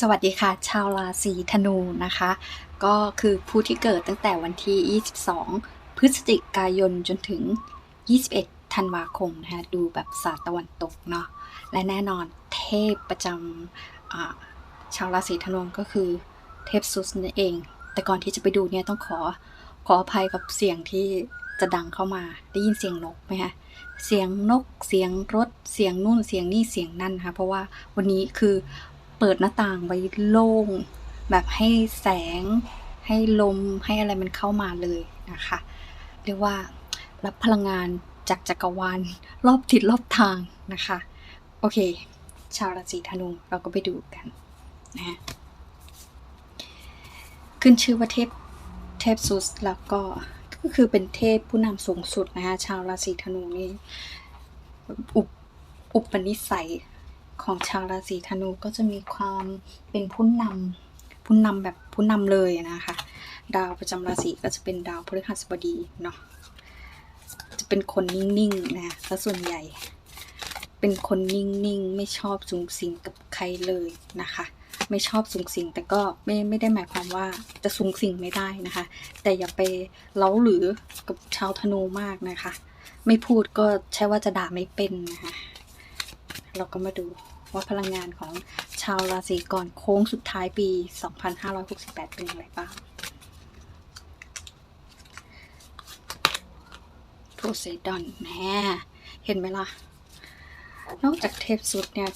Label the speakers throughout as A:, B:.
A: สวัสดีค่ะ ชาวราศีธนูนะคะ ก็คือผู้ที่เกิดตั้งแต่วันที่ 22 พฤศจิกายนจนถึง 21 ธันวาคมนะคะดูแบบศาสตร์ตะวันตกเนาะและแน่นอนเทพประจำชาวราศีธนูก็คือเทพซุสนั่นเอง แต่ก่อนที่จะไปดูเนี่ยต้องขอขออภัยกับเสียงที่จะดังเข้ามาได้ยินเสียงนกไหมคะเสียงนกเสียงรถเสียงนู่นเสียงนี่เสียงนั่นนะคะเพราะว่าวันนี้คือ เปิดหน้าต่างไว้โล่ง แบบให้แสง ให้ลมให้อะไรมันเข้ามาเลยนะคะ เรียกว่ารับพลังงานจากจักรวาลรอบทิศรอบทางนะคะ โอเค ชาวราศีธนูเราก็ไปดูกันนะฮะขึ้นชื่อว่าเทพเทพซุสแล้วก็ก็คือเป็นเทพผู้นำสูงสุดนะคะชาวราศีธนูนี่อุปอุปนิสัย ของชาวราศีธนูก็จะมีความเป็นผู้นำผู้นำแบบผู้นำเลยนะคะ ดาวประจำราศีก็จะเป็นดาวพฤหัสบดีเนาะจะเป็นคนนิ่งๆนะซะส่วนใหญ่ เป็นคนนิ่งๆ ไม่ชอบสูงสิงกับใครเลยนะคะ ไม่ชอบสูงสิงแต่ก็ไม่ไม่ได้หมายความว่าจะสูงสิงไม่ได้นะคะ แต่อย่าไปเล้าหรือกับชาวธนูมากนะคะ ไม่พูดก็ใช่ว่าจะด่าไม่เป็นนะคะ เราก็มาดูว่าพลังงานของชาวราศีก่อนโค้งสุดท้ายปี 2568 เป็นอย่างไรบ้าง โพไซดอนแหมเห็นไหมล่ะ นอกจากเทพสุดเนี่ย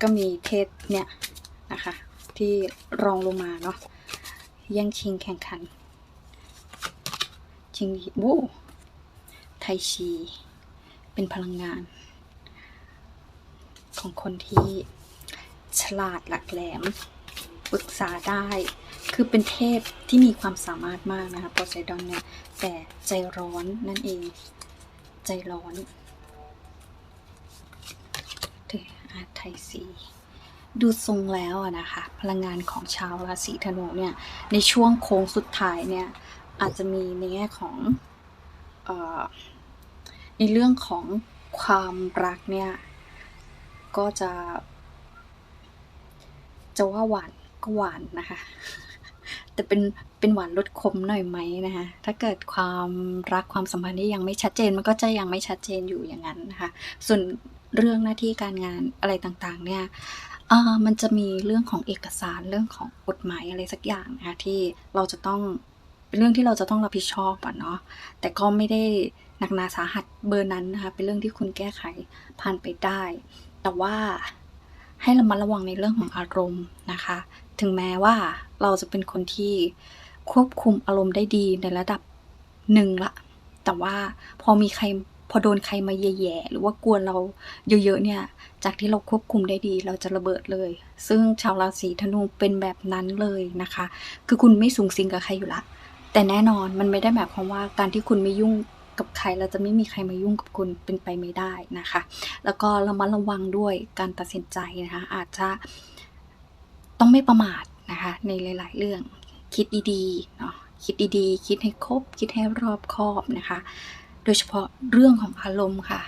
A: ก็มีเทพเนี่ยนะคะ ที่รองลงมาเนาะย่งชิงแข่งขัน ชิงดีโว้ไทชี เป็นพลังงาน ของคนที่ฉลาดหลักแหลมปรึกษาได้ คือเป็นเทพที่มีความสามารถมากนะคะโพไซดอนเนี่ยแต่ใจร้อนนั่นเอง ใจร้อนเถืออาไทยสีดูทรงแล้วอะนะคะ พลังงานของชาวราศีธนูเนี่ย ในช่วงโค้งสุดท้ายเนี่ย อาจจะมีในแง่ของออในเรื่องของความรักเนี่ย ก็จะ จะว่าหวานก็หวานนะคะ แต่เป็นเป็นหวานลดขมหน่อยไหมนะคะ ถ้าเกิดความรักความสัมพันธ์ที่ยังไม่ชัดเจน มันก็จะยังไม่ชัดเจนอยู่อย่างนั้นนะคะ ส่วนเรื่องหน้าที่การงานอะไรต่างๆ เนี่ยมันจะมีเรื่องของเอกสารเรื่องของกฎหมายอะไรสักอย่างนะคะที่เราจะต้องเป็นเรื่องที่เราจะต้องรับผิดชอบอะเนาะแต่ก็ไม่ได้หนักหนาสาหัสเบอร์นั้นนะคะเป็นเรื่องที่คุณแก้ไขผ่านไปได้ แต่ว่าให้ระมัดระวังในเรื่องของอารมณ์นะคะ ถึงแม้ว่าเราจะเป็นคนที่ควบคุมอารมณ์ได้ดีในระดับหนึ่งละ แต่ว่าพอมีใครพอโดนใครมาแย่ๆหรือว่ากวนเราเยอะๆเนี่ย จากที่เราควบคุมได้ดีเราจะระเบิดเลย ซึ่งชาวราศีธนูเป็นแบบนั้นเลยนะคะ คือคุณไม่สูงสิงกับใครอยู่ละ แต่แน่นอนมันไม่ได้หมายความว่าการที่คุณไม่ยุ่ง กับใครเราจะไม่มีใครมายุ่งกับคุณเป็นไปไม่ได้นะคะ แล้วก็ระมัดระวังด้วยการตัดสินใจนะคะ อาจจะต้องไม่ประมาทนะคะ ในหลาย ๆ เรื่องคิดดีๆเนาะคิดดีๆ คิดให้ครบ คิดให้รอบคอบนะคะ โดยเฉพาะเรื่องของอารมณ์ค่ะ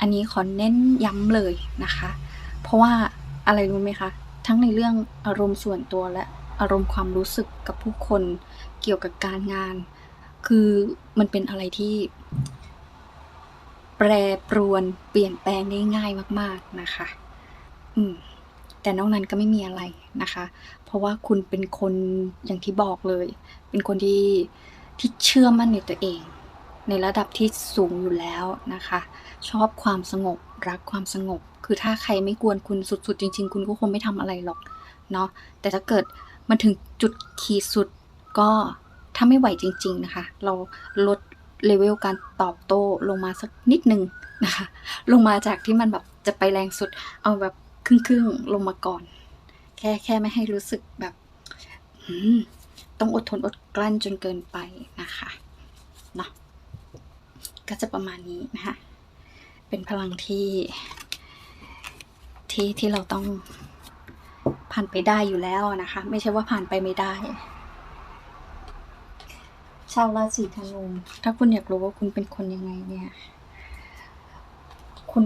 A: อันนี้ขอเน้นย้ำเลยนะคะ เพราะว่าอะไรรู้ไหมคะ ทั้งในเรื่องอารมณ์ส่วนตัวและอารมณ์ความรู้สึกกับผู้คนเกี่ยวกับการงาน คือมันเป็นอะไรที่ แปรปรวนเปลี่ยนแปลงได้ง่ายมาก ๆนะคะ อืม แต่นอกนั้นก็ไม่มีอะไรนะคะ เพราะว่าคุณเป็นคนอย่างที่บอกเลย เป็นคนที่ที่เชื่อมั่นในตัวเอง ในระดับที่สูงอยู่แล้วนะคะ ชอบความสงบรักความสงบ คือถ้าใครไม่กวนคุณสุดๆ จริง ๆ คุณก็คงไม่ทำอะไรหรอกเนาะแต่ถ้าเกิดมันถึงจุดขีดสุดก็ถ้าไม่ไหวจริง ๆ นะคะ เราลด เลเวลการตอบโต้ลงมาสักนิดนึงนะคะ ลงมาจากที่มันแบบจะไปแรงสุด เอาแบบครึ่งๆลงมาก่อน แค่แค่ไม่ให้รู้สึกแบบต้องอดทนอดกลั้นจนเกินไปนะคะเนาะก็จะประมาณนี้นะคะ เป็นพลังที่ที่ที่เราต้องผ่านไปได้อยู่แล้วนะคะ ไม่ใช่ว่าผ่านไปไม่ได้ ชาวราศีธนู ถ้าคุณอยากรู้ว่าคุณเป็นคนยังไงเนี่ย คุณ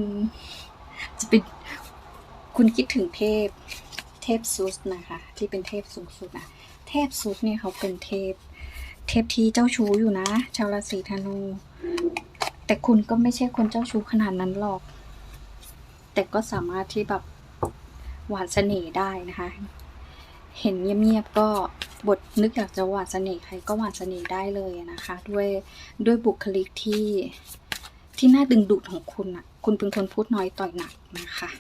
A: จะเป็นคุณคิดถึงเทพ เทพซุสนะคะ ที่เป็นเทพสูงสุดนะเทพซุสเนี่ยเขาเป็นเทพ เทพที่เจ้าชู้อยู่นะ ชาวราศีธนู แต่คุณก็ไม่ใช่คนเจ้าชู้ขนาดนั้นหรอก แต่ก็สามารถที่แบบหวานเสน่ห์ได้นะคะ เห็นเงียบๆก็บทนึกอยากจะหวานเสน่ห์ใครก็หวานเสน่ห์ได้เลยนะคะ ด้วยด้วยบุคลิกที่ที่น่าดึงดูดของคุณอะคุณเป็นคนพูดน้อยต่อยหนักนะคะ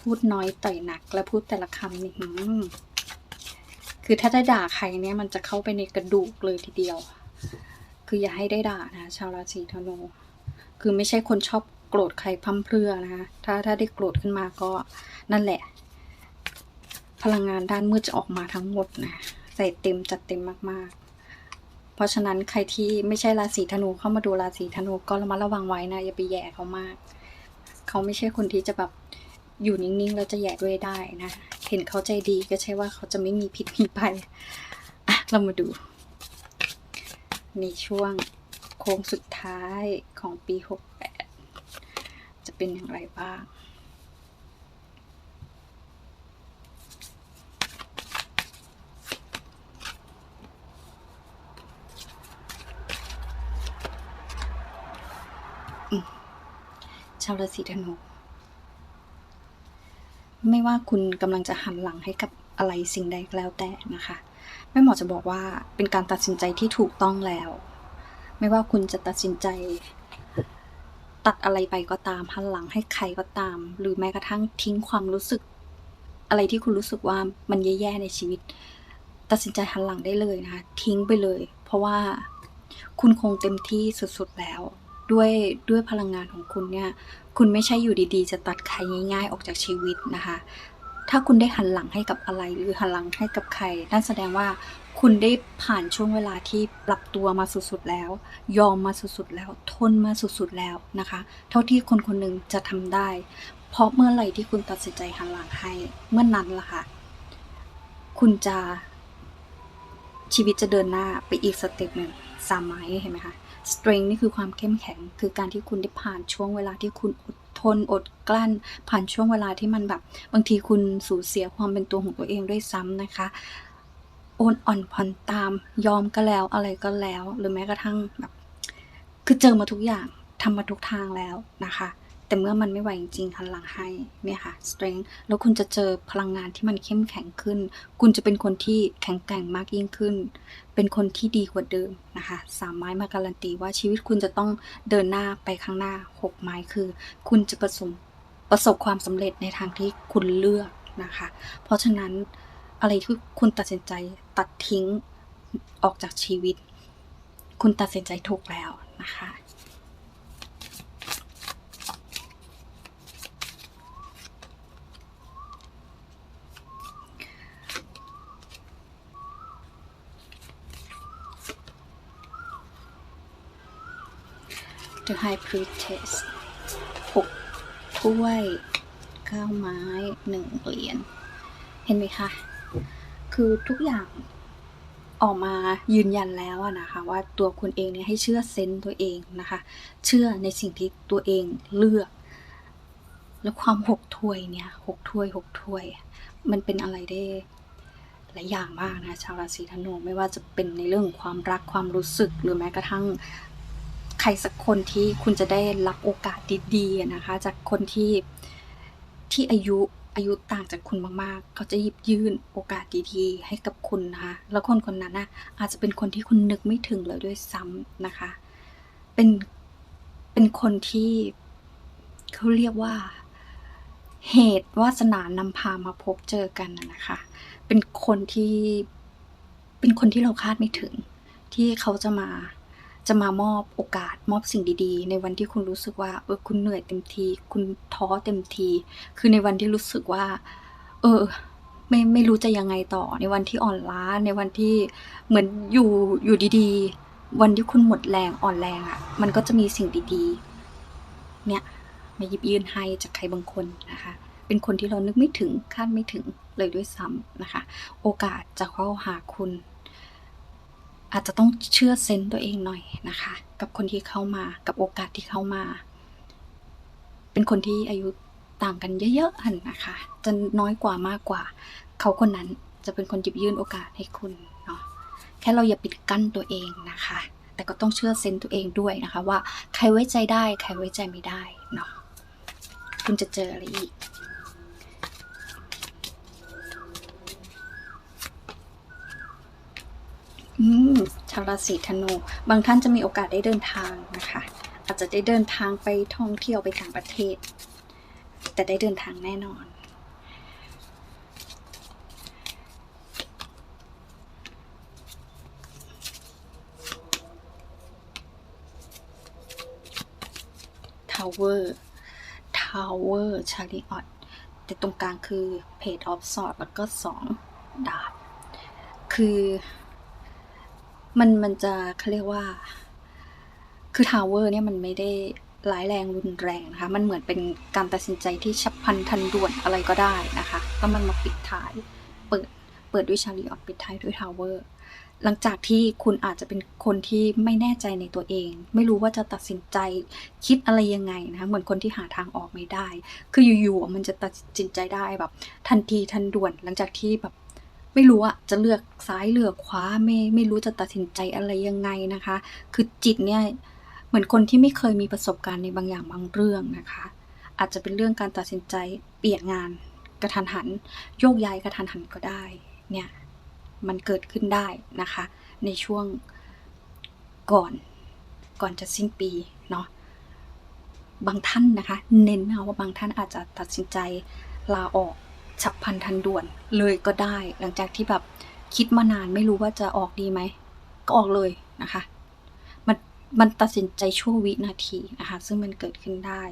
A: พูดน้อยต่อยหนัก และพูดแต่ละคำนี่คือถ้าได้ด่าใครเนี่ยมันจะเข้าไปในกระดูกเลยทีเดียว คืออย่าให้ได้ด่านะ ชาวราศีธนูคือไม่ใช่คนชอบ โกรธใครพร่ำเพรื่อนะคะ ถ้าถ้าได้โกรธขึ้นมาก็นั่นแหละ พลังงานด้านมืดจะออกมาทั้งหมดนะใส่เต็มจัดเต็มมาก ๆ เพราะฉะนั้นใครที่ไม่ใช่ราศีธนูเข้ามาดูราศีธนูก็ระมัดระวังไว้นะอย่าไปแย่เขามาก เขาไม่ใช่คนที่จะแบบอยู่นิ่งๆแล้วจะแย่ด้วยได้นะ เห็นเขาใจดีก็ใช่ว่าเขาจะไม่มีผิดมีภัยอะเรามาดู ในช่วงโค้งสุดท้ายของปี 68 จะเป็นอย่างไรบ้าง ชาวราศีธนูไม่ว่าคุณกำลังจะหันหลังให้กับอะไรสิ่งใดก็แล้วแต่นะคะแม่หมอจะบอกว่าเป็นการตัดสินใจที่ถูกต้องแล้ว ไม่ว่าคุณจะตัดสินใจ ตัดอะไรไปก็ตามหันหลังให้ใครก็ตาม หรือแม้กระทั่งทิ้งความรู้สึก อะไรที่คุณรู้สึกว่ามันแย่ๆในชีวิต ตัดสินใจหันหลังได้เลยนะคะ ทิ้งไปเลย เพราะว่าคุณคงเต็มที่สุดๆแล้ว ด้วยด้วยพลังงานของคุณเนี่ย คุณไม่ใช่อยู่ดีๆ จะตัดใครง่าย ๆ ออกจากชีวิตนะคะ ถ้าคุณได้หันหลังให้กับอะไร หรือหันหลังให้กับใครนั่นแสดงว่า คุณได้ผ่านช่วงเวลาที่ปรับตัวมาสุดๆแล้ว ยอมมาสุดๆแล้ว ทนมาสุดๆแล้วนะคะ เท่าที่คนคนหนึ่งจะทำได้ เพราะเมื่อไหร่ที่คุณตัดสินใจหันหลังให้ เมื่อนั้นล่ะค่ะ คุณจะชีวิตจะเดินหน้าไปอีกสเต็ปหนึ่งสามไม้เห็นไหมคะ strength นี่คือความเข้มแข็ง คือการที่คุณได้ผ่านช่วงเวลาที่คุณอดทนอดกลั้น ผ่านช่วงเวลาที่มันแบบ บางทีคุณสูญเสียความเป็นตัวของตัวเองด้วยซ้ำนะคะ โอนอ่อนผ่อนตามยอมก็แล้วอะไรก็แล้ว หรือแม้กระทั่งแบบคือเจอมาทุกอย่างทำมาทุกทางแล้วนะคะ แต่เมื่อมันไม่ไหวจริงๆหันหลังให้เนี่ยค่ะ strength แล้วคุณจะเจอพลังงานที่มันเข้มแข็งขึ้น คุณจะเป็นคนที่แข็งแกร่งมากยิ่งขึ้น เป็นคนที่ดีกว่าเดิมนะคะ สามไม้มาการันตีว่าชีวิตคุณจะต้องเดินหน้าไปข้างหน้าหกไม้คือ คุณจะประสบประสบความสำเร็จในทางที่คุณเลือกนะคะ เพราะฉะนั้น อะไรที่คุณตัดสินใจตัดทิ้งออกจากชีวิต คุณตัดสินใจถูกแล้วนะคะ The High Priest หกถ้วยเก้าไม้หนึ่งเหรียญ เห็นไหมคะ คือทุกอย่างออกมายืนยันแล้วอะนะคะ ว่าตัวคุณเองเนี่ยให้เชื่อเซนส์ตัวเองนะคะ เชื่อในสิ่งที่ตัวเองเลือก แล้วความหกถ้วยเนี่ยหกถ้วยหกถ้วย มันเป็นอะไรได้หลายอย่างมากนะชาวราศีธนูไม่ว่าจะเป็นในเรื่องความรักความรู้สึกหรือแม้กระทั่งใครสักคนที่คุณจะได้รับโอกาสดีๆนะคะ จากคนที่ที่อายุ อายุต่างจากคุณมากๆ เขาจะหยิบยื่นโอกาสดีๆ ให้กับคุณนะคะ แล้วคนคนนั้นน่ะอาจจะเป็นคนที่คุณนึกไม่ถึงเลยด้วยซ้ำนะคะ เป็น เป็นคนที่เขาเรียกว่า เหตุวาสนานำพามาพบเจอกันนะคะ เป็นคนที่ เป็นคนที่เราคาดไม่ถึง ที่เขาจะมา จะมามอบโอกาสมอบสิ่งดีๆ ในวันที่คุณรู้สึกว่าเออคุณเหนื่อยเต็มที คุณท้อเต็มที คือในวันที่รู้สึกว่า เออ ไม่ไม่รู้จะยังไงต่อ ในวันที่อ่อนล้าในวันที่เหมือนอยู่อยู่ดีๆ วันที่คุณหมดแรงอ่อนแรงอะ่ะ มันก็จะมีสิ่งดีๆ เนี่ยมาหยิบยื่นให้จากใครบางคนนะคะ เป็นคนที่เรานึกไม่ถึงคาดไม่ถึงเลยด้วยซ้ำนะคะ โอกาสจะเข้าหาคุณ อาจจะต้องเชื่อเซนส์ตัวเองหน่อยนะคะ กับคนที่เข้ามากับโอกาสที่เข้ามา เป็นคนที่อายุต่างกันเยอะๆหันนะคะ จะน้อยกว่ามากกว่า เขาคนนั้นจะเป็นคนหยิบยื่นโอกาสให้คุณเนาะแค่เราอย่าปิดกั้นตัวเองนะคะ แต่ก็ต้องเชื่อเซนส์ตัวเองด้วยนะคะ ว่าใครไว้ใจได้ ใครไว้ใจไม่ได้เนาะคุณจะเจออะไรอีก อืมชาวราศีธนู บางท่านจะมีโอกาสได้เดินทางนะคะ อาจจะได้เดินทางไปท่องเที่ยวไปต่างประเทศ แต่ได้เดินทางแน่นอน ทาวเวอร์ ทาวเวอร์ ชาริออตแต่ตรงกลางคือเพจออฟสอดแล้วก็สองดาบ คือ มันมันจะเขาเรียกว่า คือทาวเวอร์เนี่ยมันไม่ได้ร้ายแรงรุนแรงนะคะ มันเหมือนเป็นการตัดสินใจที่ฉับพลันทันด่วนอะไรก็ได้นะคะแล้วมันมาปิดท้าย เปิดเปิดด้วยชาลีออตปิดท้ายด้วยทาวเวอร์หลังจากที่คุณอาจจะเป็นคนที่ไม่แน่ใจในตัวเอง ไม่รู้ว่าจะตัดสินใจคิดอะไรยังไงนะคะเหมือนคนที่หาทางออกไม่ได้ คืออยู่ๆมันจะตัดสินใจได้แบบ ทันทีทันด่วน หลังจากที่แบบ ไม่รู้อะจะเลือกซ้ายเลือกขวาไม่ไม่รู้จะตัดสินใจอะไรยังไงนะคะ คือจิตเนี่ยเหมือนคนที่ไม่เคยมีประสบการณ์ในบางอย่างบางเรื่องนะคะ อาจจะเป็นเรื่องการตัดสินใจเปลี่ยนงานกระทันหัน โยกย้ายกระทันหันก็ได้เนี่ยมันเกิดขึ้นได้นะคะ ในช่วงก่อนก่อนจะสิ้นปีเนาะบางท่านนะคะ เน้นนะว่าบางท่านอาจจะตัดสินใจลาออก ฉับพลันทันด่วนเลยก็ได้ หลังจากที่แบบคิดมานานไม่รู้ว่าจะออกดีไหม ก็ออกเลยนะคะ มันมันตัดสินใจชั่ววินาทีนะคะซึ่งมันเกิดขึ้นได้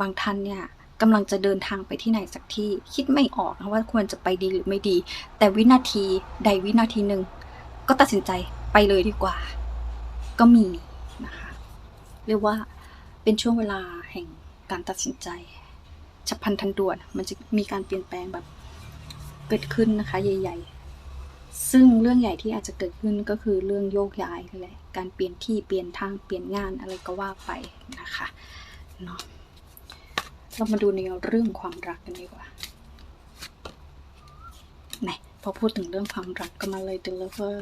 A: บางท่านเนี่ยกำลังจะเดินทางไปที่ไหนสักที่คิดไม่ออกนะว่าควรจะไปดีหรือไม่ดี แต่วินาทีใดวินาทีหนึ่งก็ตัดสินใจไปเลยดีกว่า ก็มีนะคะเรียกว่าเป็นช่วงเวลาแห่งการตัดสินใจ ฉับพลันทันด่วน มันจะมีการเปลี่ยนแปลงแบบเกิดขึ้นนะคะ ใหญ่ ๆ ซึ่งเรื่องใหญ่ที่อาจจะเกิดขึ้นก็คือเรื่องโยกย้ายนั่นแหละการเปลี่ยนที่เปลี่ยนทางเปลี่ยนงานอะไรก็ว่าไปนะคะเนาะเรามาดูในเรื่องความรักกันดีกว่าไหนพอพูดถึงเรื่องความรักก็มาเลย deliver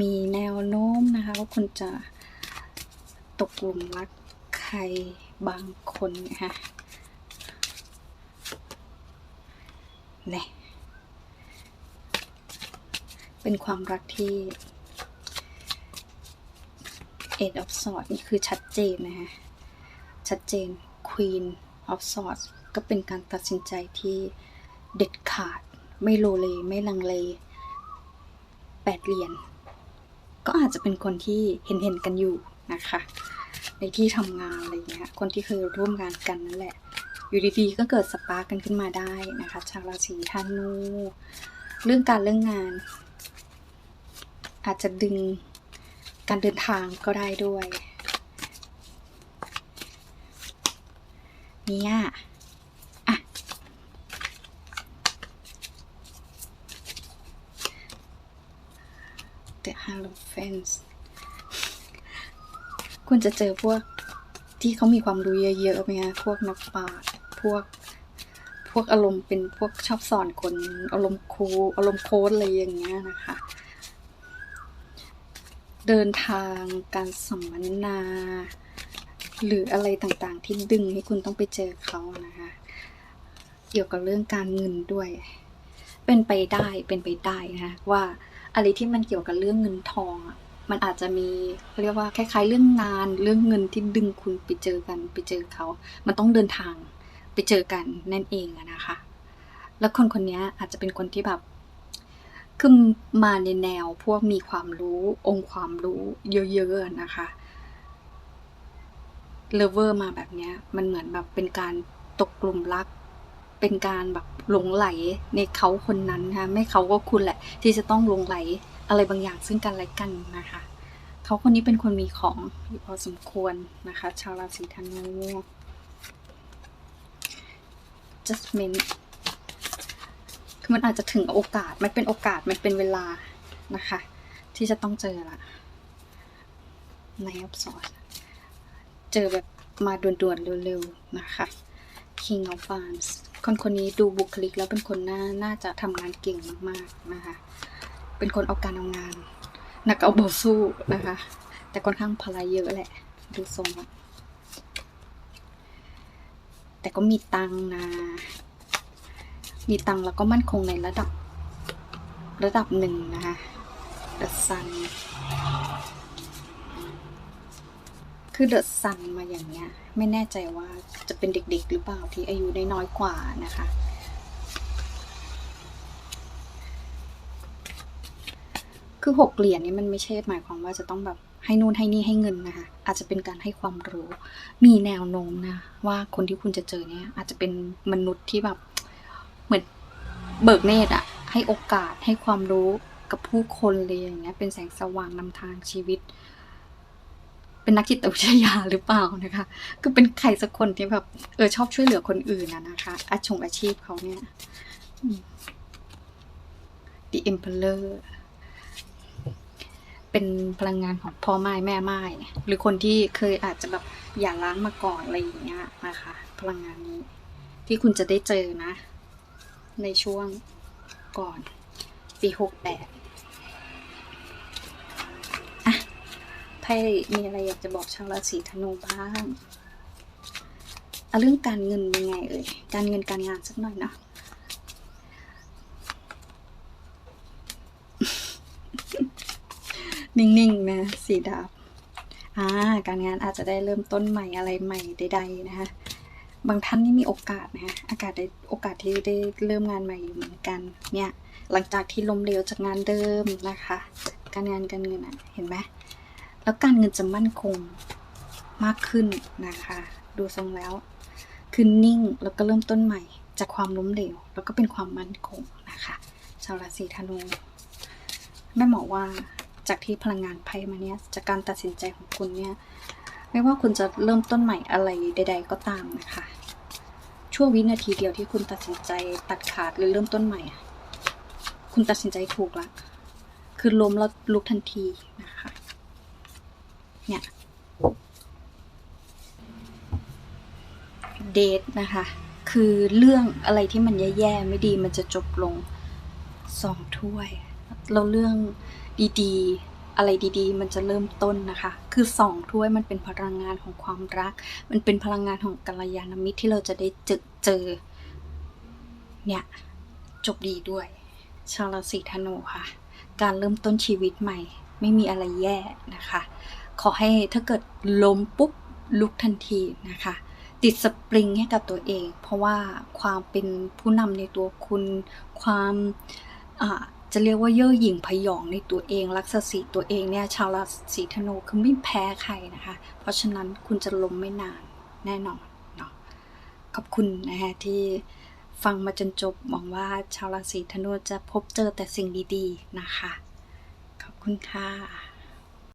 A: มีแนวโน้มนะคะว่าคุณจะตกหลุมรักใครบางคนนะคะ เนี่ยเป็นความรักที่ Eight of Swords นี่คือชัดเจนนะคะชัดเจน Queen of Swords ก็เป็นการตัดสินใจที่เด็ดขาด ไม่โลเล ไม่ลังเลแปดเหรียญก็อาจจะเป็นคนที่เห็นเห็นๆกันอยู่นะคะ ในที่ทำงานอะไรเงี้ยคนที่เคยร่วมงานกันนั่นแหละ อยู่ดีๆก็เกิดสปาร์กกันขึ้นมาได้นะคะ ชาวราศีธนู เรื่องการเรื่องงาน อาจจะดึงการเดินทางก็ได้ด้วย เนี่ยอะ The Hierophants คุณจะเจอพวกที่เขามีความรู้เยอะๆไหมคะพวกนักปราชญ์ พวก พวกอารมณ์เป็นพวกชอบสอนคนอารมณ์ครูอารมณ์โค้ดอะไรอย่างเงี้ยนะคะ เดินทางการสัมมนา หรืออะไรต่างๆ ที่ดึงให้คุณต้องไปเจอเขานะคะ เกี่ยวกับเรื่องการเงินด้วย เป็นไปได้เป็นไปได้นะคะว่าอะไรที่มันเกี่ยวกับเรื่องเงินทองอะมันอาจจะมีเรียกว่าคล้ายๆ เรื่องงานเรื่องเงินที่ดึงคุณไปเจอกันไปเจอเขา มันต้องเดินทาง ไปเจอกันนั่นเองนะคะ แล้วคนคนนี้อาจจะเป็นคนที่แบบคือมาในแนวพวกมีความรู้องค์ความรู้เยอะๆนะคะเลเวอร์มาแบบนี้มันเหมือนแบบเป็นการตกกลุ่มรัก เป็นการแบบหลงไหลในเขาคนนั้นนะคะไม่เขาก็คุณแหละ ที่จะต้องหลงไหลอะไรบางอย่างซึ่งกันและกันนะคะ เขาคนนี้เป็นคนมีของอยู่พอสมควรนะคะ ชาวราศีธนู judgment คือมันอาจจะถึงโอกาส มันเป็นโอกาส มันเป็นเวลานะคะ ที่จะต้องเจอละในอับสอดเจอแบบมาด่วนๆเร็วๆนะคะ King of Wands คนคนนี้ดูบุคลิกแล้วเป็นคนน่าน่าจะทำงานเก่งมากๆนะคะ เป็นคนเอาการเอางาน นักเอาเบาสู้นะคะ แต่ค่อนข้างพลายเยอะแหละ ดูทรงอะ แต่ก็มีตังนะ มีตังแล้วก็มั่นคงในระดับ ระดับหนึ่งนะคะ The Sun คือ The Sun มาอย่างเงี้ย ไม่แน่ใจว่าจะเป็นเด็กๆ หรือเปล่าที่อายุได้น้อยกว่านะคะ คือหกเหรียญนี่มันไม่ใช่หมายความว่าจะต้องแบบ ให้นู่นให้นี่ให้เงินนะคะอาจจะเป็นการให้ความรู้ มีแนวโน้มนะ ว่าคนที่คุณจะเจอเนี่ย อาจจะเป็นมนุษย์ที่แบบเหมือนเบิกเนตรอะให้โอกาสให้ความรู้กับผู้คนเลยอย่างเงี้ย เป็นแสงสว่างนำทางชีวิต เป็นนักจิตวิทยาหรือเปล่านะคะคือเป็นใครสักคนที่แบบเออชอบช่วยเหลือคนอื่นนะนะคะอาชงอาชีพเขาเนี่ย The Emperor เป็นพลังงานของพ่อไม้แม่ไม้หรือคนที่เคยอาจจะแบบอย่าล้างมาก่อนอะไรอย่างเงี้ยนะคะ พลังงานนี้ ที่คุณจะได้เจอนะ ในช่วงก่อนปีหกแปดอะไพ่มีอะไรอยากจะบอกชาวราศีธนูบ้างเอาเรื่องการเงินยังไงเอ่ยการเงินการงานสักหน่อยนะ นิ่งๆนะสีดาบอ่าการงานอาจจะได้เริ่มต้นใหม่อะไรใหม่ใดๆนะคะบางท่านนี่มีโอกาสนะคะอากาศได้โอกาสที่ได้เริ่มงานใหม่อยู่เหมือนกันเนี่ยหลังจากที่ล้มเหลวจากงานเดิมนะคะ การงานการเงินอะเห็นไหมแล้วการเงินจะมั่นคงมากขึ้นนะคะ ดูทรงแล้วคือนิ่งแล้วก็เริ่มต้นใหม่ จากความล้มเหลว แล้วก็เป็นความมั่นคงนะคะ ชาวราศีธนูแม่หมอว่า จากที่พลังงานไพ่มาเนี่ยจากการตัดสินใจของคุณเนี่ยไม่ว่าคุณจะเริ่มต้นใหม่อะไรใด ๆ ก็ตามนะคะ ช่วงวินาทีเดียวที่คุณตัดสินใจตัดขาดหรือเริ่มต้นใหม่ คุณตัดสินใจถูกละคือล้มแล้วลุกทันทีนะคะเนี่ยเดทนะคะ คือเรื่องอะไรที่มันแย่ๆไม่ดีมันจะจบลงสองถ้วย แล้วเรื่องดีๆ อะไรดีๆ มันจะเริ่มต้นนะคะ คือสองถ้วยมันเป็นพลังงานของความรัก มันเป็นพลังงานของกัลยาณมิตรที่เราจะได้เจอเจอ เนี่ยจบดีด้วย ชาวราศีธนูค่ะ การเริ่มต้นชีวิตใหม่ ไม่มีอะไรแย่นะคะ ขอให้ถ้าเกิดล้มปุ๊บลุกทันทีนะคะ ติดสปริงให้กับตัวเอง เพราะว่าความเป็นผู้นำในตัวคุณ ความอ่า จะเรียกว่าเย่อหยิ่งพยองในตัวเองรักษาสีตัวเองเนี่ยชาวราศีธนูคือไม่แพ้ใครนะคะ เพราะฉะนั้นคุณจะล้มไม่นานแน่นอนเนาะขอบคุณนะคะที่ฟังมาจนจบหวังว่าชาวราศีธนูจะพบเจอแต่สิ่งดีๆนะคะ ขอบคุณค่ะ